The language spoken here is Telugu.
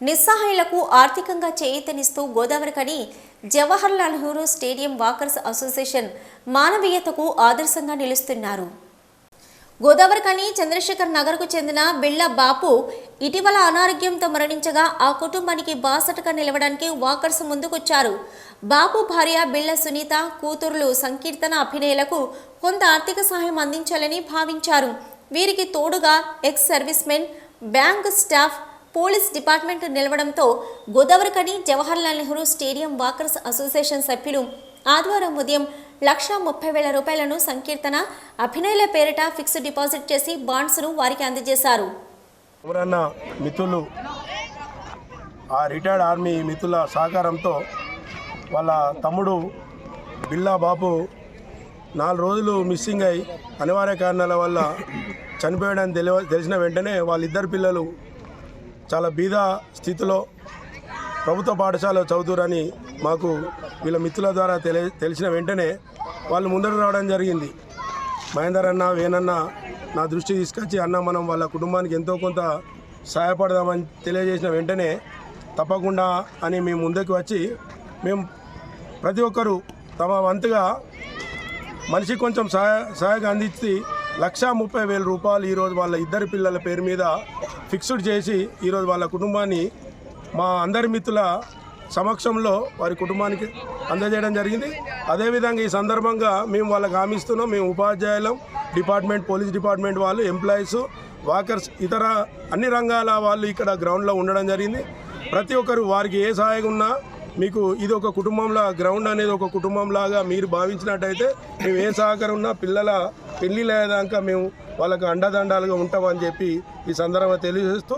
నిస్సహాయులకు ఆర్థికంగా చేయితనిస్తూ Godavarikhani Jawaharlal Nehru stadium walkers association మానవీయతకు ఆదర్శంగా నిలుస్తున్నారు. గోదావరికని చంద్రశేఖర్ నగర్కు చెందిన బిళ్ళ బాపు ఇటీవల అనారోగ్యంతో మరణించగా ఆ కుటుంబానికి బాసటగా నిలవడానికి వాకర్స్ ముందుకొచ్చారు. బాపు భార్య బిళ్ళ సునీత కూతురులు సంకీర్తన అభినయలకు కొంత ఆర్థిక సహాయం అందించాలని భావించారు. వీరికి తోడుగా ex servicemen bank staff police department నిలవడంతో Godavarikhani Jawaharlal Nehru stadium walkers association సభ్యులు ఆదివారం ఉదయం లక్షా ముప్పై వేల రూపాయలను సంకీర్తన అభినయల పేరిట ఫిక్స్డ్ డిపాజిట్ చేసి బాండ్స్ను వారికి అందజేశారు. ఎవరన్న మిత్రులు ఆ రిటైర్డ్ ఆర్మీ మిత్రుల సహకారంతో వాళ్ళ తమ్ముడు బిల్లా బాబు నాలుగు రోజులు మిస్సింగ్ అయి అనివార్య కారణాల వల్ల చనిపోయాడని తెలియ తెలిసిన వెంటనే వాళ్ళిద్దరు పిల్లలు చాలా బీద స్థితిలో ప్రభుత్వ పాఠశాల చదువుతురని మాకు వీళ్ళ మిత్రుల ద్వారా తెలి తెలిసిన వెంటనే వాళ్ళు ముందర రావడం జరిగింది. మహేందర్ అన్న వేనన్న నా దృష్టి తీసుకొచ్చి అన్న మనం వాళ్ళ కుటుంబానికి ఎంతో కొంత సహాయపడదామని తెలియజేసిన వెంటనే తప్పకుండా అని మేము ముందుకు వచ్చి మేము ప్రతి ఒక్కరూ తమ వంతుగా మనిషి కొంచెం సహాయ సహాయంగా అందించి లక్షా ముప్పై వేల రూపాయలు ఈరోజు వాళ్ళ ఇద్దరు పిల్లల పేరు మీద ఫిక్స్డ్ చేసి ఈరోజు వాళ్ళ కుటుంబాన్ని మా అందరి మిత్రుల సమక్షంలో వారి కుటుంబానికి అందజేయడం జరిగింది. అదేవిధంగా ఈ సందర్భంగా మేము వాళ్ళకి హామీస్తున్నాం. మేము ఉపాధ్యాయులం డిపార్ట్మెంట్ పోలీస్ డిపార్ట్మెంట్ వాళ్ళు ఎంప్లాయీస్ వాకర్స్ ఇతర అన్ని రంగాల వాళ్ళు ఇక్కడ గ్రౌండ్లో ఉండడం జరిగింది. ప్రతి ఒక్కరు వారికి ఏ సహాయం ఉన్నా మీకు ఇది ఒక కుటుంబంలా గ్రౌండ్ అనేది ఒక కుటుంబంలాగా మీరు భావించినట్టయితే మేము ఏ సహకారం ఉన్నా పిల్లల పెళ్ళి లేదాక మేము వాళ్ళకు అండదండాలుగా ఉంటామని చెప్పి ఈ సందర్భంగా తెలియజేస్తూ